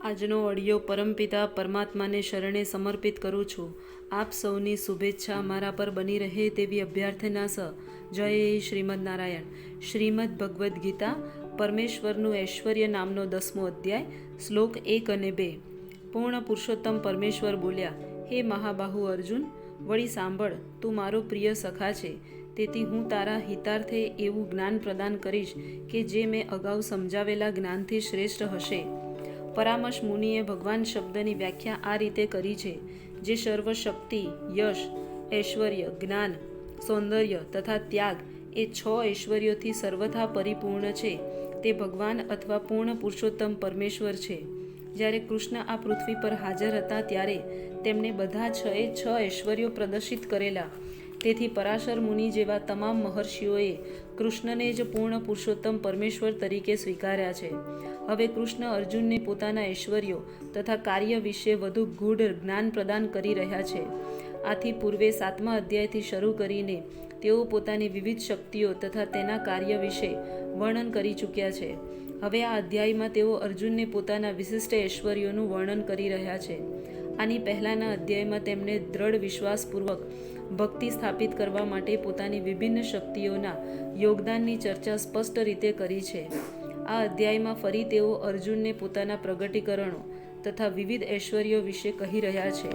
આજનો ઓડિયો પરમપિતા પરમાત્માને શરણે સમર્પિત કરું છું. આપ સૌની શુભેચ્છા મારા પર બની રહે તેવી અભ્યર્થના સ. જય શ્રીમદ નારાયણ. શ્રીમદ ભગવદ્ ગીતા પરમેશ્વરનું ઐશ્વર્ય નામનો દસમો અધ્યાય, શ્લોક એક અને બે. પૂર્ણ પુરુષોત્તમ પરમેશ્વર બોલ્યા, હે મહાબાહુ અર્જુન, વળી સાંભળ, તું મારો પ્રિય સખા છે. તેથી હું તારા હિતાર્થે એવું જ્ઞાન પ્રદાન કરીશ કે જે મેં અગાઉ સમજાવેલા જ્ઞાનથી શ્રેષ્ઠ હશે. પરામર્શ મુનિએ ભગવાન શબ્દની વ્યાખ્યા આ રીતે કરી છે, જે સર્વશક્તિ, યશ, ઐશ્વર્ય, જ્ઞાન, સૌંદર્ય તથા ત્યાગ એ છ ઐશ્વર્યોથી સર્વથા પરિપૂર્ણ છે. તે ભગવાન અથવા પૂર્ણ પુરુષોત્તમ પરમેશ્વર છે. જ્યારે કૃષ્ણ આ પૃથ્વી પર હાજર હતા ત્યારે તેમણે બધા છએ છ ઐશ્વર્યો પ્રદર્શિત કરેલા. તેથી પરાશર મુનિ જેવા તમામ મહર્ષિઓએ કૃષ્ણને જ પૂર્ણ પુરુષોત્તમ પરમેશ્વર તરીકે સ્વીકાર્યા છે. હવે કૃષ્ણ અર્જુનને પોતાના ઐશ્વર્યો તથા કાર્ય વિશે વધુ ગૂઢ જ્ઞાન પ્રદાન કરી રહ્યા છે. આથી પૂર્વે સાતમા અધ્યાયથી શરૂ કરીને તેઓ પોતાની વિવિધ શક્તિઓ તથા તેના કાર્ય વિશે વર્ણન કરી ચૂક્યા છે. હવે આ અધ્યાયમાં તેઓ અર્જુનને પોતાના વિશિષ્ટ ઐશ્વર્યોનું વર્ણન કરી રહ્યા છે. આની પહેલાંના અધ્યાયમાં તેમણે દ્રઢ વિશ્વાસપૂર્વક ભક્તિ સ્થાપિત કરવા માટે પોતાની વિભિન્ન શક્તિઓના યોગદાનની ચર્ચા સ્પષ્ટ રીતે કરી છે. આ અધ્યાયમાં ફરી તેઓ અર્જુનને પોતાના પ્રગટીકરણો તથા વિવિધ ઐશ્વર્યો વિશે કહી રહ્યા છે.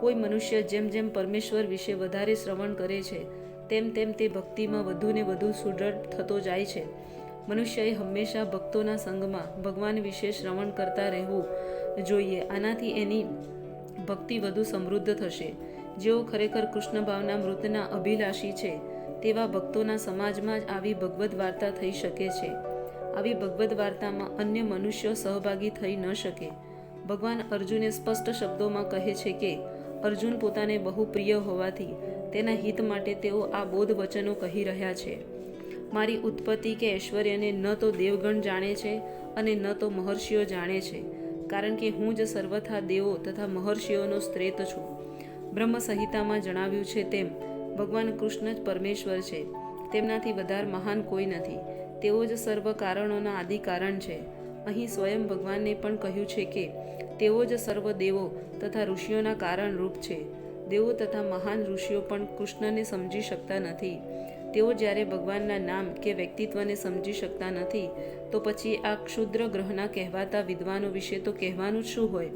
કોઈ મનુષ્ય જેમ જેમ પરમેશ્વર વિશે વધારે શ્રવણ કરે છે, તેમ તેમ તે ભક્તિમાં વધુને વધુ સુદૃઢ થતો જાય છે. મનુષ્યએ હંમેશા ભક્તોના સંગમાં ભગવાન વિશે શ્રવણ કરતા રહેવું જોઈએ. આનાથી એની ભક્તિ વધુ સમૃદ્ધ થશે. જેઓ ખરેખર કૃષ્ણ ભાવના મૃતના અભિલાષી છે, તેવા ભક્તોના સમાજમાં જ આવી ભગવદ્ વાર્તા થઈ શકે છે. આવી ભગવદ્ વાર્તામાં અન્ય મનુષ્યો સહભાગી થઈ ન શકે. ભગવાન અર્જુને સ્પષ્ટ શબ્દોમાં કહે છે કે, અર્જુન પોતાને બહુ પ્રિય હોવાથી તેના હિત માટે તેઓ આ બોધ વચનો કહી રહ્યા છે. મારી ઉત્પત્તિ કે ઐશ્વર્યને ન તો દેવગણ જાણે છે અને ન તો મહર્ષિઓ જાણે છે, કારણ કે હું જ સર્વથા દેવો તથા મહર્ષિઓનો સ્ત્રેત છું. બ્રહ્મ સંહિતામાં જણાવ્યું છે તેમ, ભગવાન કૃષ્ણ જ પરમેશ્વર છે. તેમનાથી વધારે મહાન કોઈ નથી. તેઓ જ સર્વ કારણોના આદિ કારણ છે. અહીં સ્વયં ભગવાનને પણ કહ્યું છે કે, તેઓ જ સર્વ દેવો તથા ઋષિઓના કારણરૂપ છે. દેવો તથા મહાન ઋષિઓ પણ કૃષ્ણને સમજી શકતા નથી. તેઓ જ્યારે ભગવાનના નામ કે વ્યક્તિત્વને સમજી શકતા નથી, તો પછી આ ક્ષુદ્ર ગ્રહના કહેવાતા વિદ્વાનો વિશે તો કહેવાનું શું હોય?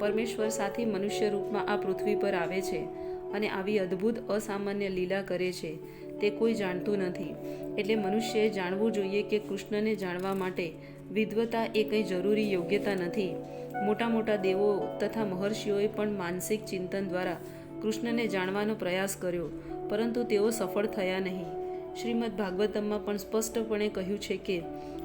પરમેશ્વર સાથે મનુષ્ય રૂપમાં આ પૃથ્વી પર આવે છે અને આવી અદ્ભુત, અસામાન્ય લીલા કરે છે. તે કોઈ જાણતું નથી. એટલે મનુષ્યએ જાણવું જોઈએ કે કૃષ્ણને જાણવા માટે વિદ્વતા એ કંઈ જરૂરી યોગ્યતા નથી. મોટા મોટા દેવો તથા મહર્ષિઓએ પણ માનસિક ચિંતન દ્વારા કૃષ્ણને જાણવાનો પ્રયાસ કર્યો, પરંતુ તેઓ સફળ થયા નહીં. શ્રીમદ ભાગવતમમાં પણ સ્પષ્ટપણે કહ્યું છે કે,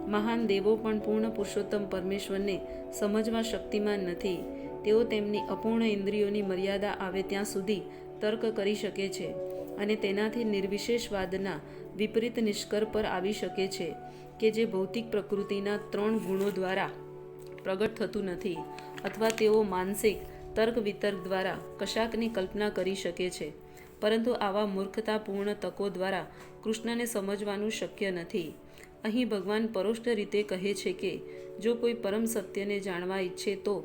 મહાન દેવો પણ પૂર્ણ પુરુષોત્તમ પરમેશ્વરને સમજવા શક્તિમાન નથી. તેઓ તેમની અપૂર્ણ ઇન્દ્રિયોની મર્યાદા આવે ત્યાં સુધી તર્ક કરી શકે છે અને તેનાથી નિર્વિશેષવાદના વિપરીત નિષ્કર પર આવી શકે છે કે જે ભૌતિક પ્રકૃતિના ત્રણ ગુણો દ્વારા પ્રગટ થતું નથી અથવા તેઓ માનસિક તર્ક વિતર્ક દ્વારા કશાકની કલ્પના કરી શકે છે. પરંતુ આવા મૂર્ખતાપૂર્ણ તકો દ્વારા કૃષ્ણને સમજવાનું શક્ય નથી. અહીં ભગવાન પરોષ્ઠ રીતે કહે છે કે જો કોઈ પરમ સત્યને જાણવા ઈચ્છે તો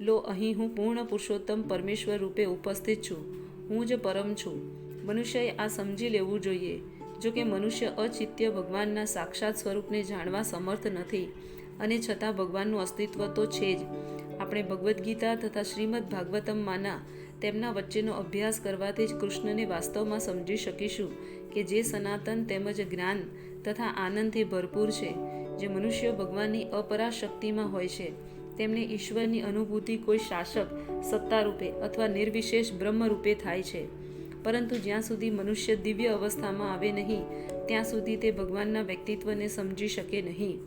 લો, અહીં હું પૂર્ણ પુરુષોત્તમ પરમેશ્વર રૂપે ઉપસ્થિત છું. હું જ પરમ છું. મનુષ્યએ આ સમજી લેવું જોઈએ. જો કે મનુષ્ય અચિત્ય ભગવાનના સાક્ષાત સ્વરૂપને જાણવા સમર્થ નથી અને છતાં ભગવાનનું અસ્તિત્વ તો છે જ. આપણે ભગવદ્ ગીતા તથા શ્રીમદ ભાગવતમમાંના તેમના વચ્ચેનો અભ્યાસ કરવાથી જ કૃષ્ણને વાસ્તવમાં સમજી શકીશું કે જે સનાતન તેમજ જ્ઞાન તથા આનંદથી ભરપૂર છે, જે મનુષ્યો ભગવાનની અપરા શક્તિમાં હોય છે. તેમને ઈશ્વરની અનુભૂતિ કોઈ શાસક સત્તા રૂપે અથવા નિર્વિશેષ બ્રહ્મ રૂપે થાય છે. પરંતુ જ્યાં સુધી મનુષ્ય દિવ્ય અવસ્થામાં આવે નહીં, ત્યાં સુધી તે ભગવાનના વ્યક્તિત્વને સમજી શકે નહીં.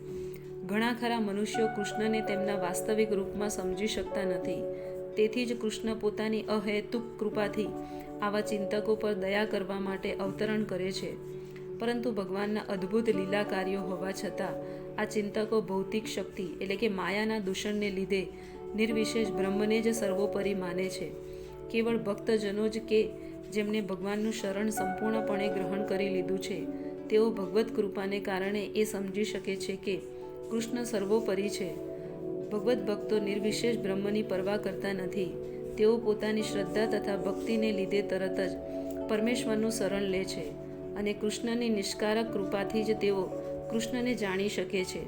ઘણા ખરા મનુષ્યો કૃષ્ણને તેમના વાસ્તવિક રૂપમાં સમજી શકતા નથી. તેથી જ કૃષ્ણ પોતાની અહેતુક કૃપાથી આવા ચિંતકો પર દયા કરવા માટે અવતરણ કરે છે. પરંતુ ભગવાનના અદ્ભુત લીલા કાર્યો હોવા છતાં આ ચિંતકો ભૌતિક શક્તિ એટલે કે માયાના દૂષણને લીધે નિર્વિશેષ બ્રહ્મને જ સર્વોપરી માને છે. કેવળ ભક્તજનો જ કે જેમને ભગવાનનું શરણ સંપૂર્ણપણે ગ્રહણ કરી લીધું છે, તેઓ ભગવત કૃપાને કારણે એ સમજી શકે છે કે કૃષ્ણ સર્વોપરી છે. ભગવત ભક્તો નિર્વિશેષ બ્રહ્મની પરવા કરતા નથી. તેઓ પોતાની શ્રદ્ધા તથા ભક્તિને લીધે તરત જ પરમેશ્વરનું શરણ લે છે અને કૃષ્ણની નિષ્કારક કૃપાથી જ તેઓ કૃષ્ણને જાણી શકે છે.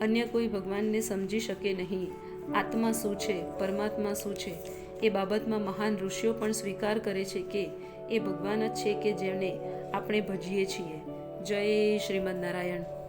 અન્ય કોઈ ભગવાનને સમજી શકે નહીં. આત્મા શું છે? પરમાત્મા શું છે? એ બાબતમાં મહાન ઋષિઓ પણ સ્વીકાર કરે છે કે એ ભગવાન જ છે કે જેને આપણે ભજીએ છીએ. જય શ્રીમદ નારાયણ.